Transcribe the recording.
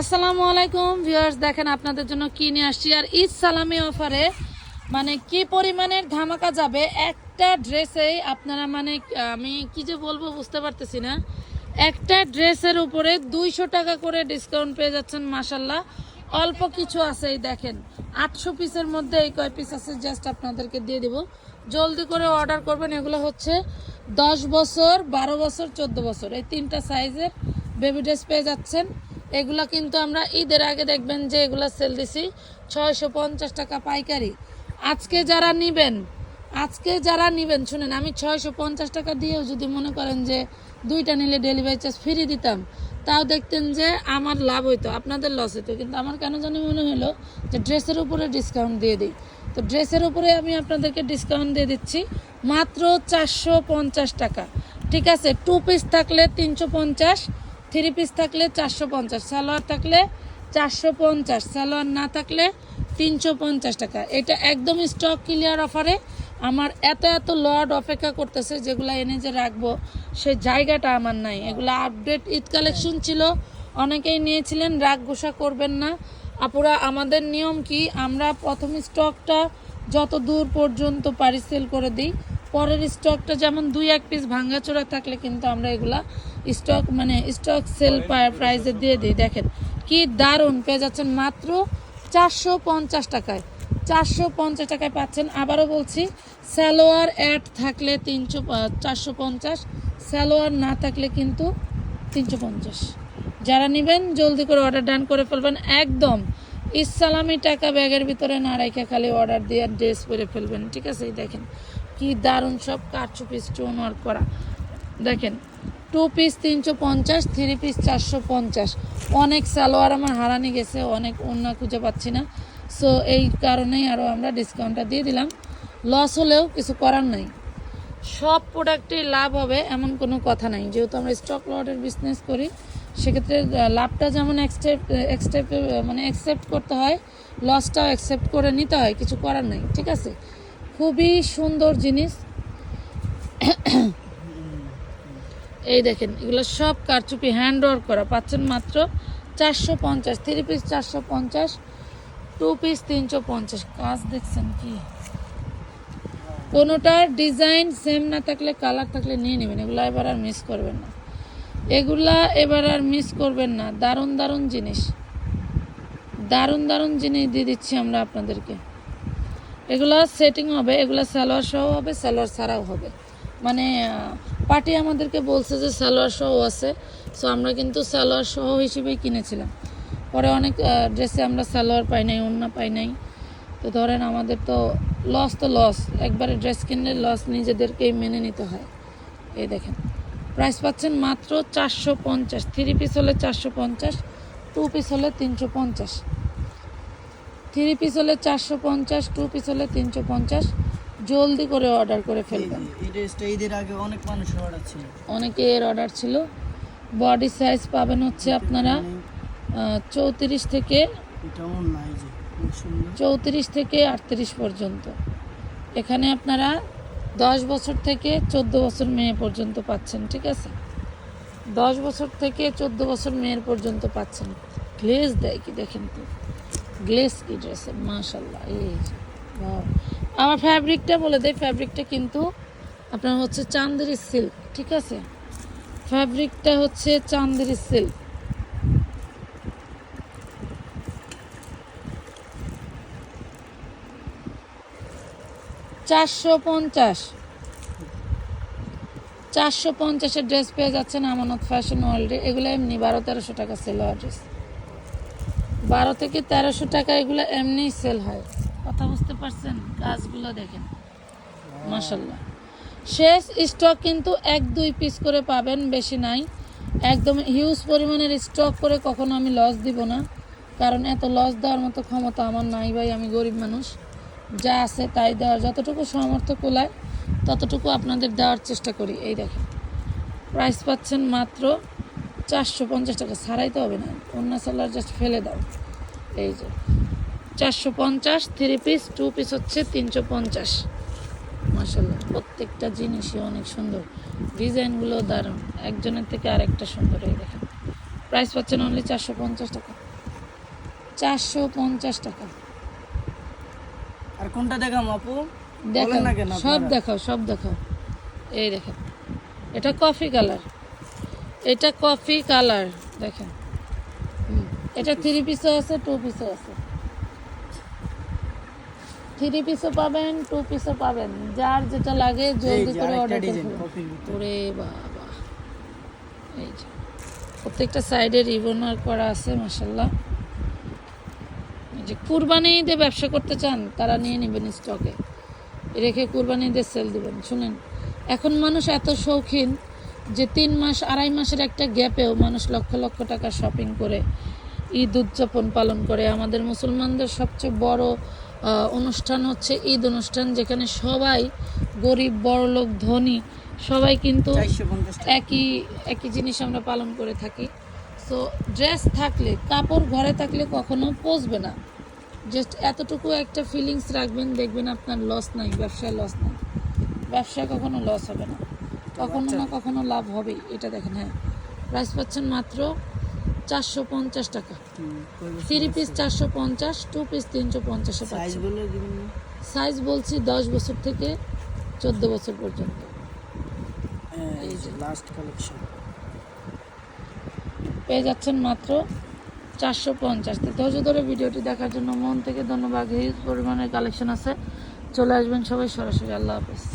আসসালামু আলাইকুম ভিউয়ার্স, দেখেন আপনাদের জন্য কি নিয়ে আসছি। আর ঈদ সালামি অফারে মানে কি পরিমাণের ধামাকা যাবে একটা ড্রেসেই আপনারা মানে আমি কি যে বলব বুঝতে পারতেছি না। একটা ড্রেসের উপরে দুইশো টাকা করে ডিসকাউন্ট পেয়ে যাচ্ছেন মাসাল্লাহ অল্প কিছু আছে এই দেখেন। আটশো পিসের মধ্যে এই কয় পিস আছে, জাস্ট আপনাদেরকে দিয়ে দিব। জলদি করে অর্ডার করবেন, এগুলো হচ্ছে দশ বছর, বারো বছর, চোদ্দ বছর। এই তিনটা সাইজের বেবি ড্রেস পেয়ে যাচ্ছেন। এগুলা কিন্তু আমরা ঈদের আগে দেখবেন যে এগুলা সেল দিছি। ছয়শো পঞ্চাশ টাকা পাইকারি। আজকে যারা নিবেন, আজকে যারা নিবেন, শুনেন, আমি ছয়শো পঞ্চাশ টাকা দিয়েও যদি মনে করেন যে দুইটা নিলে ডেলিভারি চার্জ ফ্রি দিতাম, তাও দেখতেন যে আমার লাভ হইতো, আপনাদের লস হইতো। কিন্তু আমার কেন জানি মনে হলো যে ড্রেসের উপরে ডিসকাউন্ট দিয়ে দিই। তো ড্রেসের উপরে আমি আপনাদেরকে ডিসকাউন্ট দিয়ে দিচ্ছি মাত্র চারশো পঞ্চাশ টাকা। ঠিক আছে টু পিস থাকলে তিনশো পঞ্চাশ থ্রি পিস থাকলে চারশো পঞ্চাশ, সালোয়ার থাকলে চারশো পঞ্চাশ, সালোয়ার না থাকলে তিনশো পঞ্চাশ টাকা। এটা একদম স্টক ক্লিয়ার অফারে আমার এত এত লড অপেক্ষা করতেছে, যেগুলো এনে যে রাখব, সে জায়গাটা আমার নাই। এগুলো আপডেট ঈদ কালেকশন ছিল, অনেকেই নিয়েছিলেন, রাগ গোসা করবেন না। আপুরা, আমাদের নিয়ম কি? আমরা প্রথম স্টকটা যত দূর পর্যন্ত পারি সেল করে দিই। পরের স্টকটা যেমন দুই এক পিস ভাঙ্গাচোরা থাকলে কিন্তু আমরা এগুলা স্টক মানে স্টক সেল প্রাইসে দিয়ে দিই। দেখেন, কি দারুণ পেয়ে যাচ্ছেন মাত্র চারশো পঞ্চাশ টাকায়। চারশো পঞ্চাশ টাকায় পাচ্ছেন। আবারও বলছি স্যালোয়ার অ্যাড থাকলে তিনশো চারশো পঞ্চাশ স্যালোয়ার না থাকলে কিন্তু তিনশো পঞ্চাশ। যারা নেবেন, জলদি করে অর্ডার ডান করে ফেলবেন। একদম ইসালামি টাকা ব্যাগের ভিতরে না রেখে খালি অর্ডার দিয়ে ড্রেস পরে ফেলবেন, ঠিক আছে? দেখেন, কি দারুণ সব কারচুপি স্টোন ওয়ার্ক করা। দেখেন টু পিস তিনশো পঞ্চাশ থ্রি পিস চারশো পঞ্চাশ। অনেক সালোয়ার আমার হারানি গেছে, অনেক অন্য খুঁজে পাচ্ছি না। সো এই কারণেই আরও আমরা ডিসকাউন্টটা দিয়ে দিলাম। লস হলেও কিছু করার নাই। সব প্রোডাক্টেই লাভ হবে এমন কোনো কথা নাই। যেহেতু আমরা স্টক লটের বিজনেস করি সেক্ষেত্রে লাভটা যেমন অ্যাকসেপ্ট অ্যাকসেপ্ট মানে অ্যাকসেপ্ট করতে হয় লসটাও অ্যাকসেপ্ট করে নিতে হয়, কিছু করার নেই, ঠিক আছে? খুবই সুন্দর জিনিস। এই দেখেন, এগুলো সব কারচুপি হ্যান্ড ওয়ার্ক করা, পাচ্ছেন মাত্র চারশো পঞ্চাশ থ্রি পিস চারশো পঞ্চাশ টু পিস তিনশো পঞ্চাশ। কাজ দেখছেন কি? কোনোটার ডিজাইন সেম না থাকলে কালার থাকলে নিয়ে নেবেন, এগুলো এবার আর মিস করবেন না। এগুলা এবার আর মিস করবেন না। দারুণ দারুণ জিনিস। দারুণ দারুণ জিনিস দিয়ে দিচ্ছি আমরা আপনাদেরকে। এগুলো সেটিং হবে, এগুলো সালোয়ার সহ হবে, সালোয়ার ছাড়াও হবে। মানে পার্টি আমাদেরকে বলছে যে সালোয়ার সহ আছে। সো আমরা কিন্তু সালোয়ার সহ হিসেবেই কিনেছিলাম। পরে অনেক ড্রেসে আমরা সালোয়ার পাই নাই অন্য পাই নাই। তো ধরেন আমাদের তো লস তো লস একবারে ড্রেস কিনলে লস নিজেদেরকেই মেনে নিতে হয়। এই দেখেন। প্রাইস পাচ্ছেন মাত্র চারশো পঞ্চাশ। থ্রি পিস হলে চারশো পঞ্চাশ টু পিস হলে তিনশো পঞ্চাশ। থ্রি পিস হলে চারশো পঞ্চাশ টু পিস হলে তিনশো পঞ্চাশ। জলদি করে অর্ডার করে ফেলবেন। এই ড্রেসটা ঈদের আগে অনেক মানুষের অর্ডার ছিল। অনেকে এর অর্ডার ছিল। বডি সাইজ পাবেন হচ্ছে আপনারা চৌত্রিশ থেকে চৌত্রিশ থেকে আটত্রিশ পর্যন্ত। এখানে আপনারা দশ বছর থেকে চোদ্দ বছর মেয়ে পর্যন্ত পাচ্ছেন, ঠিক আছে? দশ বছর থেকে চোদ্দ বছর মেয়ের পর্যন্ত পাচ্ছেন। গ্লেজ দেয় কি দেখেন তো? গ্লেজ কি ড্রেসে মাশাল্লাহ এই আমার ফ্যাব্রিকটা বলে দেয় ফ্যাব্রিকটা কিন্তু আপনার হচ্ছে চান্দেরি সিল্ক ঠিক আছে? ফ্যাব্রিকটা হচ্ছে চান্দেরি সিল্ক চারশো পঞ্চাশ। চারশো পঞ্চাশের ড্রেস পেয়ে যাচ্ছেন আমানত ফ্যাশন ওয়ার্ল্ডে এগুলো এমনি বারো তেরোশো টাকা সেল হয় ড্রেস বারো থেকে তেরোশো টাকা এগুলো এমনিই সেল হয়। কথা বুঝতে পারছেন? কাজগুলো দেখেন। মাসাল্লাহ শেষ স্টক কিন্তু এক দুই পিস করে পাবেন, বেশি নাই। একদম হিউজ পরিমাণের স্টক করে কখনো আমি লস দিব না। কারণ এত লস দেওয়ার মতো ক্ষমতা আমার নাই ভাই, আমি গরিব মানুষ। যা আছে তাই দেওয়ার যতটুকু সামর্থ্য কোলায়, ততটুকু আপনাদের দেওয়ার চেষ্টা করি। এই দেখেন প্রাইস পাচ্ছেন মাত্র চারশো পঞ্চাশ টাকা। ছাড়াইতে হবে না, অন্য সালার জাস্ট ফেলে দাও। এই যে, চারশো পঞ্চাশ থ্রি পিস টু পিস হচ্ছে তিনশো পঞ্চাশ। মাসাল্লাহ প্রত্যেকটা জিনিসই অনেক সুন্দর। ডিজাইনগুলো দারুণ, একজনের থেকে আরেকটা সুন্দর। এই দেখেন প্রাইস পাচ্ছেন অনলি চারশো পঞ্চাশ টাকা। চারশো পঞ্চাশ টাকা। আর কোনটা দেখাম আপু? দেখাও সব দেখাও সব দেখাও। এই দেখেন এটা কফি কালার এটা কফি কালার দেখেন। এটা থ্রি পিসও আছে টু পিসও আছে। থ্রি পিসও পাবেন টু পিসও পাবেন। যার যেটা লাগে জলদি করে অর্ডার করুন। ওরে বাবা। এই যে প্রত্যেকটা সাইডে রিবনার করা আছে মাসাল্লাহ যে কুরবানি ঈদে ব্যবসা করতে চান তারা নিয়ে নেবেন স্টকে রেখে কুরবানি ঈদে সেল দিবেন। শুনেন এখন মানুষ এত শৌখিন যে তিন মাস আড়াই মাসের একটা গ্যাপেও মানুষ লক্ষ লক্ষ টাকা শপিং করে ঈদ উদযাপন পালন করে। আমাদের মুসলমানদের সবচেয়ে বড় অনুষ্ঠান হচ্ছে ঈদ অনুষ্ঠান যেখানে সবাই গরিব বড়লোক ধনী সবাই কিন্তু একই একই জিনিস আমরা পালন করে থাকি। সো ড্রেস থাকলে কাপড় ঘরে থাকলে কখনো পচবে না। জাস্ট এতটুকু একটা ফিলিংস রাখবেন দেখবেন আপনার লস নাই ব্যবসায় লস নাই। ব্যবসায় কখনো লস হবে না। কখনো না কখনো লাভ হবেই এটা দেখেন হ্যাঁ। প্রাইস পাচ্ছেন মাত্র চারশো পঞ্চাশ টাকা। থ্রি পিস চারশো পঞ্চাশ টু পিস তিনশো পঞ্চাশে সাইজ বলছি দশ বছর থেকে চোদ্দ বছর পর্যন্ত। পেয়ে যাচ্ছেন মাত্র চারশো পঞ্চাশ। ধৈর্য ধরে ভিডিওটি দেখার জন্য মন থেকে ধন্যবাদ। হিউজ পরিমাণের কালেকশন আছে। চলে আসবেন সবাই সরাসরি। আল্লাহ হাফেজ।